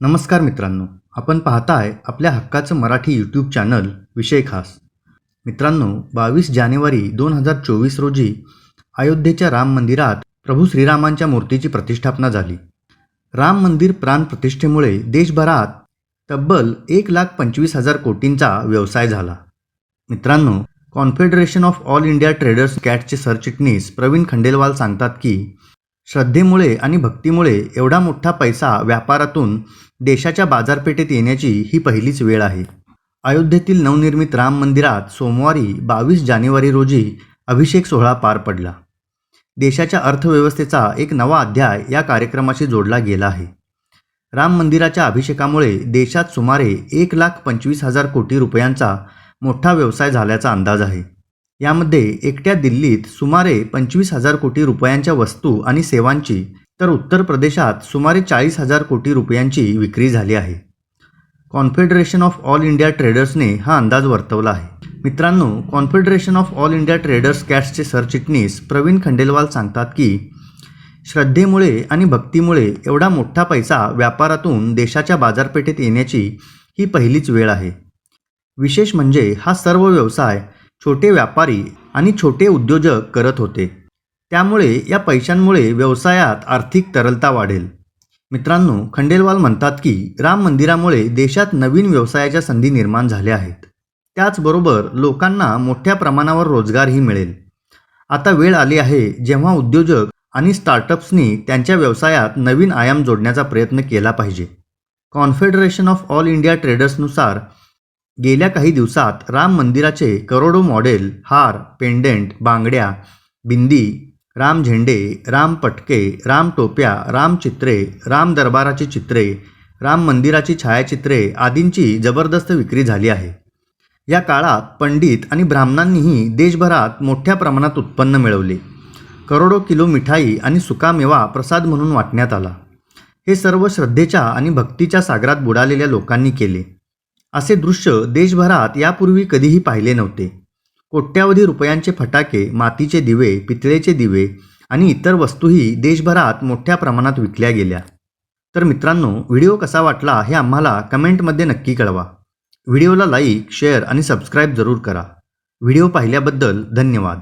नमस्कार मित्रांनो आपण पाहताय आपल्या हक्काचं मराठी यूट्यूब चॅनल विषय खास. मित्रांनो बावीस जानेवारी दोन हजार चोवीस रोजी अयोध्येच्या राम मंदिरात प्रभू श्रीरामांच्या मूर्तीची प्रतिष्ठापना झाली. राम मंदिर प्राण प्रतिष्ठेमुळे देशभरात तब्बल एक लाख पंचवीस हजार कोटींचा व्यवसाय झाला. मित्रांनो confederation of all India traders कॅटचे सरचिटणीस प्रवीण खंडेलवाल सांगतात की श्रद्धेमुळे आणि भक्तीमुळे एवढा मोठा पैसा व्यापारातून देशाच्या बाजारपेठेत येण्याची ही पहिलीच वेळ आहे. अयोध्येतील नवनिर्मित राम मंदिरात सोमवारी बावीस जानेवारी रोजी अभिषेक सोहळा पार पडला. देशाच्या अर्थव्यवस्थेचा एक नवा अध्याय या कार्यक्रमाशी जोडला गेला आहे. राम मंदिराच्या अभिषेकामुळे देशात सुमारे एक लाख पंचवीस हजार कोटी रुपयांचा मोठा व्यवसाय झाल्याचा अंदाज आहे. यामध्ये एकट्या दिल्लीत सुमारे पंचवीस हजार कोटी रुपयांच्या वस्तू आणि सेवांची तर उत्तर प्रदेशात सुमारे चाळीस हजार कोटी रुपयांची विक्री झाली आहे. कॉन्फेडरेशन ऑफ ऑल इंडिया ट्रेडर्सने हा अंदाज वर्तवला आहे. मित्रांनो confederation of all India traders कॅशचे सरचिटणीस प्रवीण खंडेलवाल सांगतात की श्रद्धेमुळे आणि भक्तीमुळे एवढा मोठा पैसा व्यापारातून देशाच्या बाजारपेठेत येण्याची ही पहिलीच वेळ आहे. विशेष म्हणजे हा सर्व व्यवसाय छोटे व्यापारी आणि छोटे उद्योजक करत होते. त्यामुळे या पैशांमुळे व्यवसायात आर्थिक तरलता वाढेल. मित्रांनो खंडेलवाल म्हणतात की राम मंदिरामुळे देशात नवीन व्यवसायाच्या संधी निर्माण झाल्या आहेत. त्याचबरोबर लोकांना मोठ्या प्रमाणावर रोजगारही मिळेल. आता वेळ आली आहे जेव्हा उद्योजक आणि स्टार्टअप्सनी त्यांच्या व्यवसायात नवीन आयाम जोडण्याचा प्रयत्न केला पाहिजे. कॉन्फेडरेशन ऑफ ऑल इंडिया ट्रेडर्सनुसार गेल्या काही दिवसात राम मंदिराचे करोडो मॉडेल हार पेंडेंट बांगड्या बिंदी राम झेंडे राम पटके राम टोप्या राम चित्रे राम दरबाराची चित्रे राम मंदिराची छायाचित्रे आदींची जबरदस्त विक्री झाली आहे. या काळात पंडित आणि ब्राह्मणांनीही देशभरात मोठ्या प्रमाणात उत्पन्न मिळवले. करोडो किलो मिठाई आणि सुकामेवा प्रसाद म्हणून वाटण्यात आला. हे सर्व श्रद्धेच्या आणि भक्तीच्या सागरात बुडालेल्या लोकांनी केले. असे दृश्य देशभरात यापूर्वी कधीही पाहिले नव्हते. कोट्यावधी रुपयांचे फटाके मातीचे दिवे पितळेचे दिवे आणि इतर वस्तूही देशभरात मोठ्या प्रमाणात विकल्या गेल्या. तर मित्रांनो व्हिडिओ कसा वाटला हे आम्हाला कमेंटमध्ये नक्की कळवा. व्हिडिओला लाईक शेअर आणि सबस्क्राईब जरूर करा. व्हिडिओ पाहिल्याबद्दल धन्यवाद.